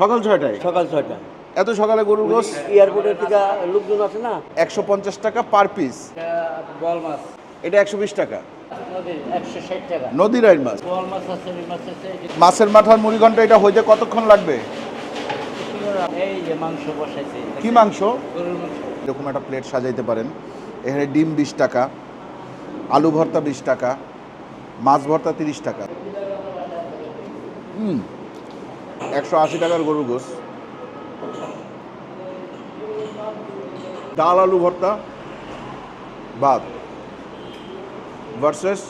সকাল ছয়টায়? সকাল ছয়টা। এত সকালে গরুর গোস এয়ারপোর্টের থেকে লোকজন আছে না? একশো পঞ্চাশ টাকা পার পিস। বল মাছ। এটা একশো বিশ টাকা। নদীর আইন মাছ। মাছের মাথার মুড়ি ঘণ্টা এটা হইতে কতক্ষণ লাগবে? কি মাংস? এরকম একটা প্লেট সাজাইতে পারেন। এখানে ডিম বিশ টাকা আলু ভর্তা বিশ টাকা মাছ ভর্তা তিরিশ টাকা। হুম। একশো আশি টাকার গরুর গোস ডাল আলু ভর্তা, ভাত ভার্সেস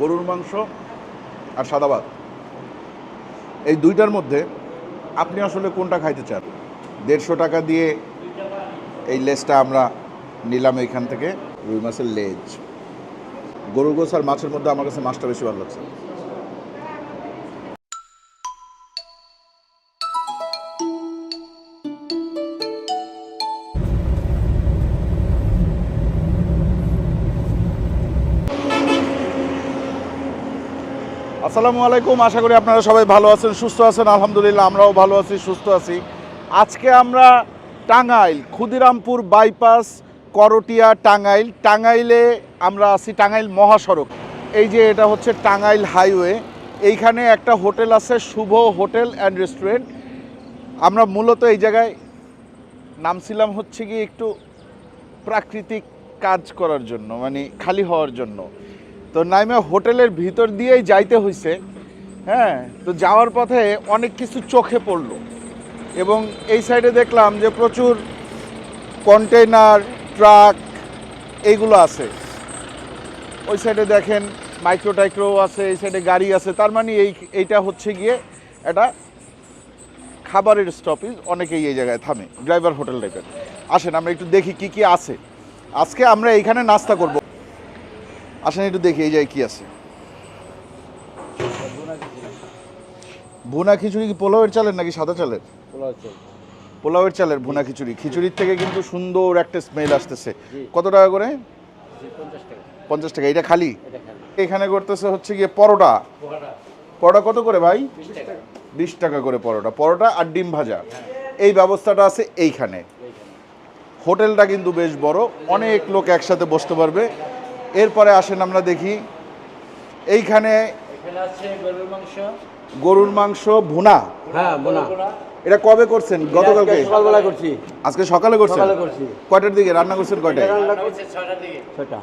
গরুর মাংস আর সাদা ভাত। এই দুইটার মধ্যে আপনি আসলে কোনটা খাইতে চান? দেড়শো টাকা দিয়ে এই লেজটা আমরা নিলাম এইখান থেকে, রুই মাছের লেজ। গরুর গোস আর মাছের মধ্যে আমার কাছে মাছটা বেশি ভালো লাগছে। আসসালামু আলাইকুম। আশা করি আপনারা সবাই ভালো আছেন, সুস্থ আছেন। আলহামদুলিল্লাহ, আমরাও ভালো আছি, সুস্থ আছি। আজকে আমরা টাঙ্গাইল, ক্ষুদিরামপুর বাইপাস, করটিয়া, টাঙ্গাইল। টাঙ্গাইলে আমরা আছি টাঙ্গাইল মহাসড়ক। এই যে এটা হচ্ছে টাঙ্গাইল হাইওয়ে, এইখানে একটা হোটেল আছে, শুভ হোটেল অ্যান্ড রেস্টুরেন্ট। আমরা মূলত এই জায়গায় নামছিলাম হচ্ছে কি একটু প্রাকৃতিক কাজ করার জন্য মানে খালি হওয়ার জন্য। তো নাইমে হোটেলের ভিতর দিয়েই যাইতে হয়েছে হ্যাঁ? তো যাওয়ার পথে অনেক কিছু চোখে পড়ল এবং এই সাইডে দেখলাম যে প্রচুর কন্টেইনার ট্রাক এইগুলো আছে। ওই সাইডে দেখেন মাইক্রো টাইক্রো আছে, এই সাইডে গাড়ি আছে, তার মানে এই, এইটা হচ্ছে গিয়ে এটা খাবারের স্টপেজ অনেকেই এই জায়গায় থামে ড্রাইভার হোটেল টাইপের আসেন, আমরা একটু দেখি কি কি আছে। আজকে আমরা এইখানে নাস্তা করব। আসেন একটু দেখি এই জায়গায় কি আছে? ভুনা খিচুড়ি কি পোলাওয়ের চালের নাকি সাদা চালের? পোলাও চাল। পোলাওয়ের চালের ভুনা খিচুড়ি। খিচুড়ির থেকে কিন্তু সুন্দর একটা স্মেল আসতেছে। কত টাকা করে? পঞ্চাশ টাকা। এটা খালি? এখানে করতেছে হচ্ছে গিয়ে পরোটা। পরোটা। কত করে ভাই? বিশ টাকা। করে পরোটা। পরোটা আর ডিম ভাজা। এই ব্যবস্থাটা আছে এইখানে। হোটেলটা কিন্তু বেশ বড়। অনেক লোক একসাথে বসতে পারবে। এরপরে আসেন আমরা দেখি। এইখানে গরুর মাংস। গরুর ভুনা। হ্যাঁ বোনা এটা কবে করছেন? গতকালকে? সকালবেলা করছি। আজকে সকালে করছেন? সকালে করছি। কয়টার দিকে? রান্না করছেন কয়টায়? রান্না দিকে।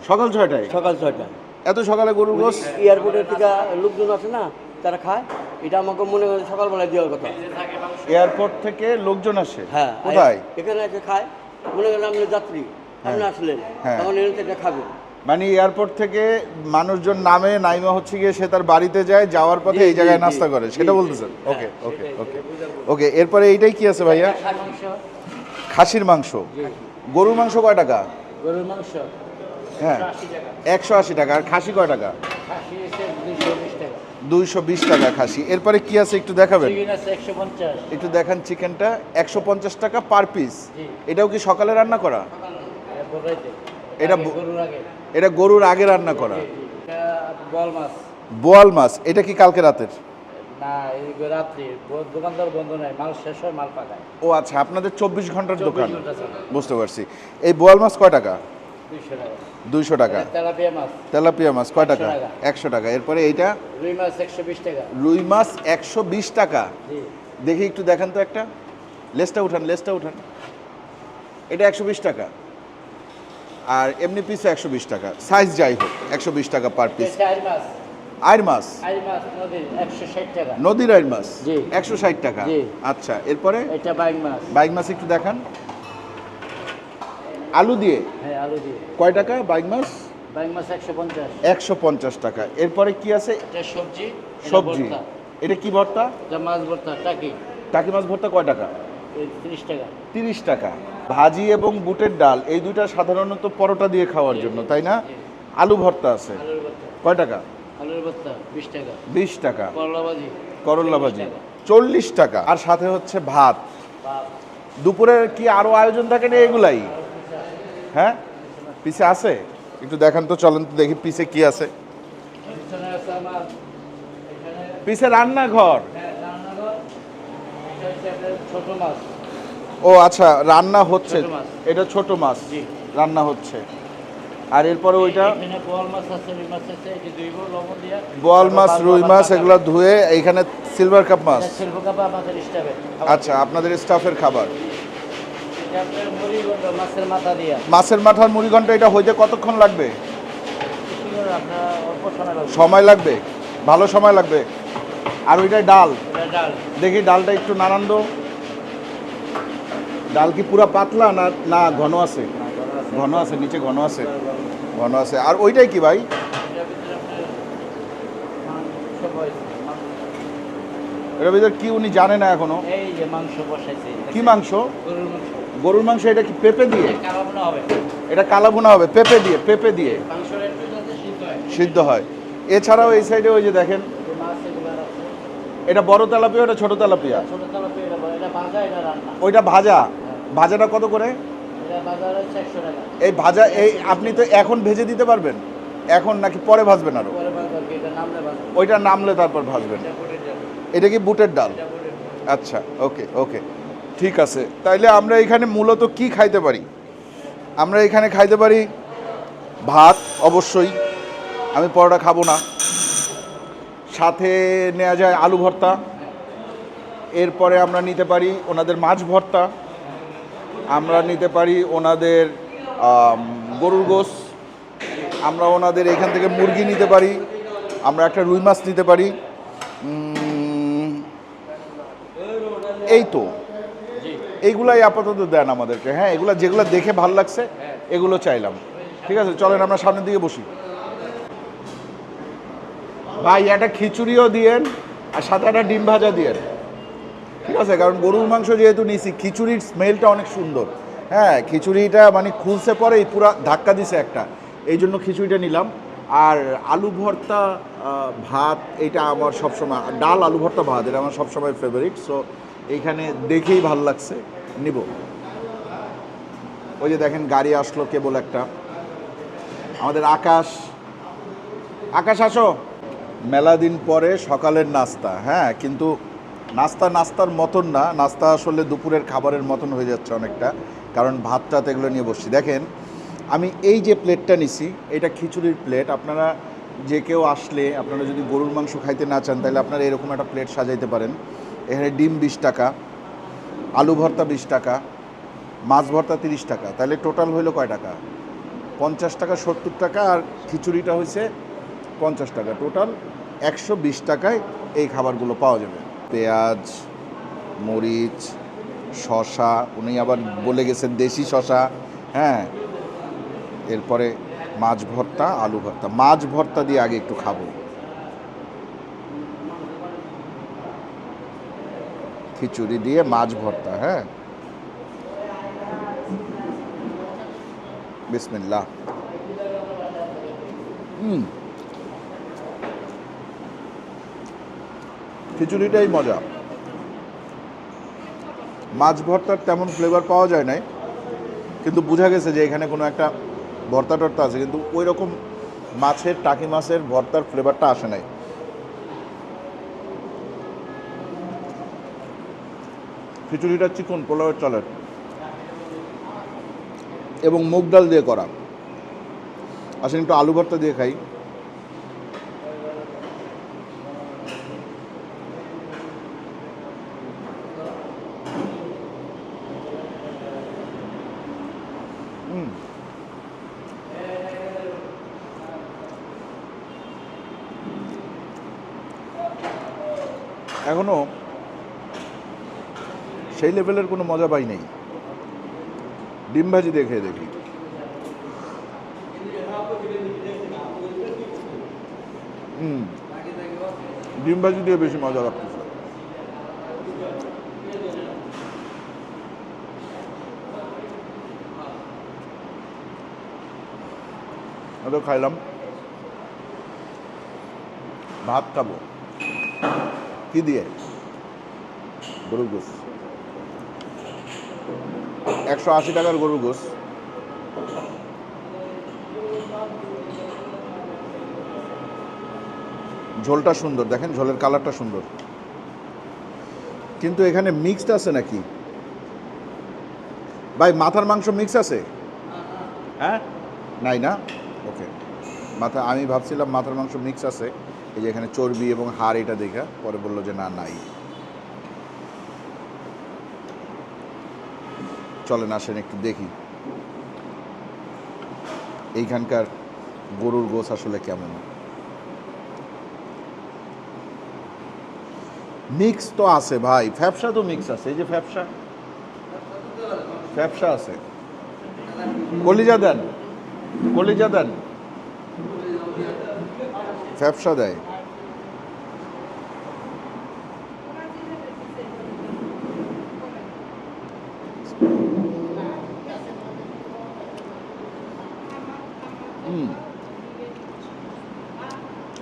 সকাল ছয়টায়? সকাল ছয়টা। এত সকালে গরুর গোস এয়ারপোর্টের থেকে লোকজন আছে না তারা খায়। এটা আমাকে মনে হয় সকালবেলায় দেওয়ার কথা। এয়ারপোর্ট থেকে লোকজন আসে? হ্যাঁ কোথায়? এখানে এসে খায়। মনে করেন আপনি যাত্রী আপনি আসলেন হ্যাঁ। তখন এখান থেকে খাবেন মানে এয়ারপোর্ট থেকে মানুষজন নামে নাইমা হচ্ছে গিয়ে সে তার বাড়িতে যায় যাওয়ার পথে এই জায়গায় নাস্তা করে। সেটা। বলতেছেন? ওকে ওকে ওকে। ওকে এরপরে এইটাই কি আছে ভাইয়া? খাসির মাংস। গরুর মাংস কয় টাকা? গরুর মাংস? হ্যাঁ একশো আশি টাকা। আর খাসি কয় টাকা? দুইশো বিশ টাকা। খাসি। এরপরে কি আছে একটু দেখাবেন? একটু দেখান চিকেনটা। একশো পঞ্চাশ টাকা পার পিস। এটাও কি সকালে রান্না করা? এটা এটা গরুর আগে রান্না করা। বল মাছ। বোয়াল মাছ এটা কি কালকে রাতের? না এই রাত্রি দোকানদার বন্ধ নাই মাল শেষ হয় মাল পাকায়। ও আচ্ছা আপনাদের চব্বিশ ঘণ্টার দোকান। বুঝতে পারছি। এই বোয়াল মাছ কয় টাকা? দুইশো টাকা। তেলাপিয়া মাছ। তেলাপিয়া মাছ কয় টাকা। একশো টাকা। এরপরে এইটা? রুই মাছ একশো বিশ টাকা। রুই মাছ একশো বিশ টাকা। দেখি একটু দেখান তো একটা। লেসটা উঠান লেসটা উঠান। এটা একশো বিশ টাকা। আর এমনি পিসে একশো বিশ টাকা। সাইজ যাই হোক একশো বিশ টাকা পার পিস আইর মাছ। নদীর আইর মাছ? একশো ষাট টাকা? আচ্ছা এরপরে? এটা বাইং মাছ। বাইক মাছ একটু দেখান। আলু দিয়ে? হ্যাঁ আলু দিয়ে। কয় টাকা বাইক মাছ? বাইং মাছ একশো পঞ্চাশ। একশো পঞ্চাশ টাকা। এরপরে কি আছে? সবজি সবজি। এটা কি ভর্তা? মাছ ভর্তা টাকি। টাকি মাছ ভর্তা কয় টাকা? তিরিশ টাকা। তিরিশ টাকা। ভাজি এবং বুটের ডাল এই দুইটা সাধারণত পরোটা দিয়ে খাওয়ার জন্য তাই না? আলু ভর্তা আছে। কয় টাকা? বিশ টাকা। করল্লা ভাজি। চল্লিশ টাকা। আর সাথে হচ্ছে ভাত। দুপুরের কি আরও আয়োজন থাকে না এগুলাই? হ্যাঁ? পিছে আছে? একটু দেখান তো চলেন তো দেখি পিছে কি আছে। পিছে রান্নাঘর। হ্যাঁ, ছোট মাছ। ও আচ্ছা রান্না হচ্ছে। এটা ছোট মাছ। রান্না হচ্ছে। আর এরপরে ওইটা? বোয়াল মাছ রুই মাছ এগুলো ধুয়ে এইখানে সিলভার কাপ মাছ। আচ্ছা আপনাদের স্টাফের খাবার। মাছের মাথার মুড়ি ঘণ্টা এটা হইতে কতক্ষণ লাগবে? সময় লাগবে। ভালো সময় লাগবে? আর ওইটা ডাল? ডাল। দেখি ডালটা একটু নানান ডাল কি পুরা পাতলা না না ঘন আছে? ঘন আছে নিচে ঘন আছে। ঘন আছে। আর ওইটাই কি ভাই? এটার ভিতরে কি উনি জানে না এখনও? কি মাংস? গরুর মাংস এটা কি পেঁপে দিয়ে? এটা কালাভুনা হবে পেঁপে দিয়ে পেঁপে দিয়ে। সিদ্ধ হয়। এছাড়াও এই সাইডে ওই যে দেখেন এটা বড় তেলাপিয়া এটা ছোট তেলাপিয়া? ওইটা ভাজা? ভাজাটা কত করে? এই ভাজা এই আপনি তো এখন ভেজে দিতে পারবেন? এখন নাকি পরে ভাজবেন আরও? পরে বাজার কি এটা নামলে বাজার ওইটা নামলে তারপর ভাজবেন। এটা কি বুটের ডাল? বুটের ডাল। আচ্ছা ওকে ওকে। ঠিক আছে। তাইলে আমরা এখানে মূলত কি খাইতে পারি? আমরা এখানে খাইতে পারি ভাত অবশ্যই। আমি পরোটা খাব না। সাথে নেওয়া যায় আলু ভর্তা। এরপরে আমরা নিতে পারি ওনাদের মাছ ভর্তা। আমরা নিতে পারি ওনাদের গরুর গোস আমরা ওনাদের এখান থেকে মুরগি নিতে পারি। আমরা একটা রুই মাছ নিতে পারি। এই তো। এইগুলাই আপাতত দেন আমাদেরকে। হ্যাঁ এগুলো যেগুলো দেখে ভালো লাগছে, এগুলো চাইলাম। ঠিক আছে, চলেন আমরা সামনের দিকে বসি। ভাই, একটা খিচুড়িও দিয়েন আর সাথে একটা ডিম ভাজা দিয়েন। ঠিক আছে, কারণ গরুর মাংস যেহেতু নিয়েছি, খিচুড়ির স্মেলটা অনেক সুন্দর। হ্যাঁ খিচুড়িটা মানে খুলছে পরেই, পুরা ধাক্কা দিছে একটা। এই জন্য খিচুড়িটা নিলাম। আর আলু ভর্তা ভাত, এটা আমার সবসময়, ডাল, আলু ভর্তা, ভাত, এটা আমার সবসময় ফেভারিট সো এইখানে দেখেই ভালো লাগছে। নিব। ওই যে দেখেন, গাড়ি আসলো কেবল একটা। আমাদের আকাশ। আকাশ, আসো। মেলা দিন পরে সকালের নাস্তা হ্যাঁ কিন্তু নাস্তা নাস্তার মতন না, নাস্তা আসলে দুপুরের খাবারের মতন হয়ে যাচ্ছে অনেকটা, কারণ ভাত টাত এগুলো নিয়ে বসছি। দেখেন, আমি এই যে প্লেটটা নিছি, এটা খিচুড়ির প্লেট, আপনারা যে কেউ আসলে, আপনারা যদি গরুর মাংস খাইতে না চান, তাহলে আপনারা এরকম একটা প্লেট সাজাইতে পারেন। এখানে ডিম বিশ টাকা, আলু ভর্তা বিশ টাকা, মাছ ভর্তা তিরিশ টাকা, তাহলে টোটাল হইল কয় টাকা? পঞ্চাশ টাকা, সত্তর টাকা, আর খিচুড়িটা হয়েছে পঞ্চাশ টাকা। টোটাল একশো বিশ টাকায় এই খাবারগুলো পাওয়া যাবে। পেঁয়াজ, মরিচ শশা উনি আবার বলে গেছেন দেশি শশা হ্যাঁ। এরপরে মাছ ভর্তা, আলু ভর্তা। মাছ ভর্তা দিয়ে আগে একটু খাব। খিচুড়ি দিয়ে মাছ ভর্তা হ্যাঁ। বিসমিল্লাহ। হুম। খিচুড়িটাই মজা। মাছ ভর্তার তেমন ফ্লেভার পাওয়া যায় নাই, কিন্তু বোঝা গেছে যে এখানে কোনো একটা ভর্তা টর্তা আছে, কিন্তু ওই রকম মাছের, টাকি মাছের ভর্তার ফ্লেভারটা আসে নাই। খিচুড়িটা চিকন, পোলাওয়ের চলের। এবং মুগ ডাল দিয়ে করা। আসেন একটু আলু ভর্তা দিয়ে খাই হুম। এখনও সেই লেভেলের কোনো মজা পাই নাই। ডিম ভাজি দিয়ে খেয়ে দেখি। হুম। ডিম ভাজি দিয়ে বেশি মজা লাগতেছে। এটা খাইলাম। ভাত খাব। কি দিয়ে? গরুর গোস একশো আশি টাকার গরুর গোস ঝোলটা সুন্দর দেখেন ঝোলের কালারটা সুন্দর। কিন্তু এখানে মিক্সড আছে নাকি? ভাই মাথার মাংস মিক্স আছে? হ্যাঁ। নাই না? ওকে মাথা আমি ভাবছিলাম মাথার মাংস মিক্স আছে। এই যে এখানে চর্বি এবং হাড় এটা দেখা, পরে বলল যে না, নাই। চলেন, আসেন, একটু দেখি। এইখানকার গরুর গোছ আসলে কেমন? মিক্স তো আছে ভাই, ফ্যাপসা তো মিক্স আছে, এই যে ফ্যাপসা। ফ্যাপসা আছে। কলিজা দেন কলিজা দেন। ফ্যাপসা দেয়।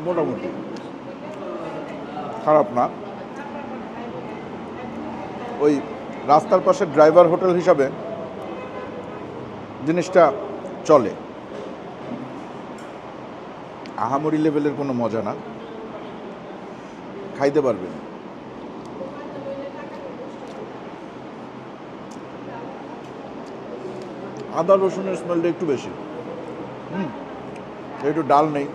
মোটামুটি। খারাপ না। ওই রাস্তার পাশে ড্রাইভার হোটেল হিসাবে জিনিসটা চলে। আহামরি লেভেলের কোনো মজা না। খাইতে পারবেন। আদা রসুনের স্মেলটা একটু বেশি। হুম একটু ডাল নেই।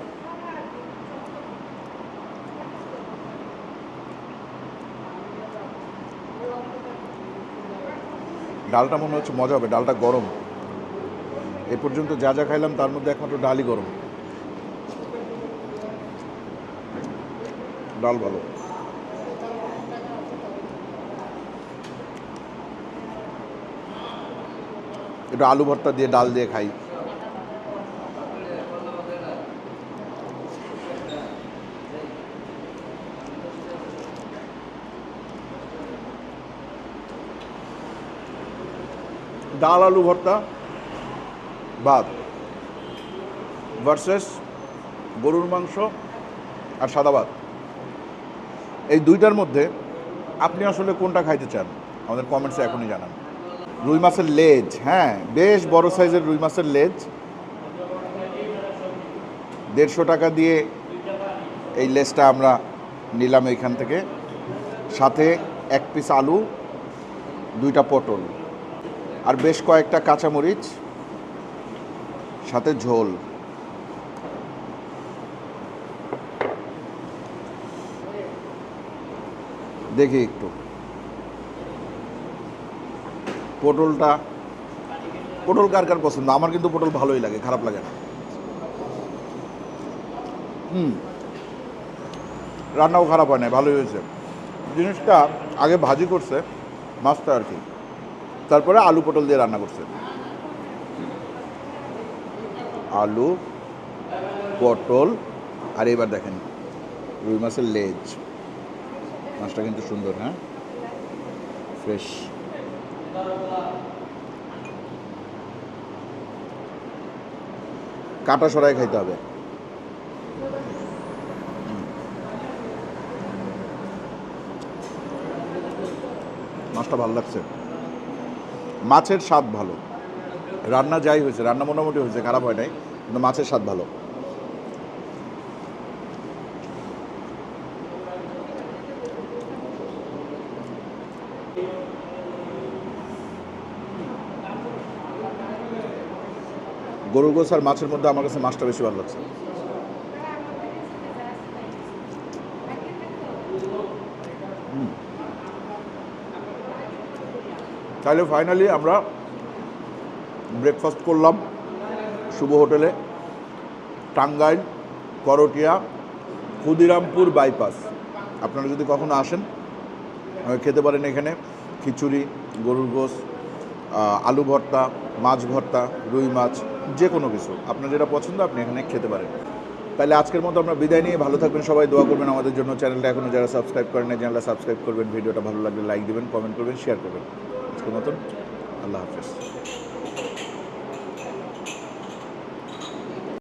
ডালটা মনে হচ্ছে মজা হবে, ডালটা গরম। এ পর্যন্ত যা যা খাইলাম তার মধ্যে একমাত্র ডালই গরম। ডাল ভালো। একটু আলু ভর্তা দিয়ে ডাল দিয়ে খাই। ডাল আলু ভর্তা, ভাত ভার্সেস গরুর মাংস আর সাদা ভাত। এই দুইটার মধ্যে আপনি আসলে কোনটা খাইতে চান? আমাদের কমেন্টসে এখনই জানান। রুই মাছের লেজ হ্যাঁ বেশ বড় সাইজের রুই মাছের লেজ। দেড়শো টাকা দিয়ে এই লেজটা আমরা নিলাম এইখান থেকে। সাথে এক পিস আলু, দুইটা পটল। আর বেশ কয়েকটা কাঁচামরিচ, সাথে ঝোল। দেখি একটু। পটলটা, পটল কার কার পছন্দ? আমার কিন্তু পটল ভালোই লাগে, খারাপ লাগে না। হুম। রান্নাও খারাপ হয় না, ভালোই হয়েছে। জিনিসটা আগে ভাজি করছে, মাছটা আর কি। তারপরে আলু পটল দিয়ে রান্না করছে। আলু, পটল, আর এবার দেখেন, রুই মাছের লেজ। মাছটা কিন্তু সুন্দর হ্যাঁ? ফ্রেশ কাটা সরাই খাইতে হবে। মাছটা ভালো লাগছে। মাছের স্বাদ ভালো। রান্না যাই হয়েছে, রান্না মোটামুটি হয়েছে, খারাপ হয় নাই, কিন্তু মাছের স্বাদ ভালো। গরুর গোস আর মাছের মধ্যে আমার কাছে মাছটা বেশি ভালো লাগছে। তাহলে ফাইনালি আমরা ব্রেকফাস্ট করলাম শুভ হোটেলে। টাঙ্গাইল করটিয়া ক্ষুদিরামপুর বাইপাস আপনারা যদি কখনো আসেন খেতে পারেন এখানে। খিচুড়ি গরুর আহ, আলু ভর্তা, মাছ ভর্তা, রুই মাছ, যে কোনো কিছু। আপনার যেটা পছন্দ, আপনি এখানে খেতে পারেন। তাহলে আজকের মতো আমরা বিদায় নিয়ে ভালো থাকবেন সবাই, দোয়া করবেন আমাদের জন্য। চ্যানেলটা এখনও যারা সাবস্ক্রাইব করেন না চ্যানেলটা সাবস্ক্রাইব করবেন। ভিডিওটা ভালো লাগলে লাইক দেবেন, কমেন্ট করবেন শেয়ার করবেন। আজকের মতন, আল্লাহ হাফেজ।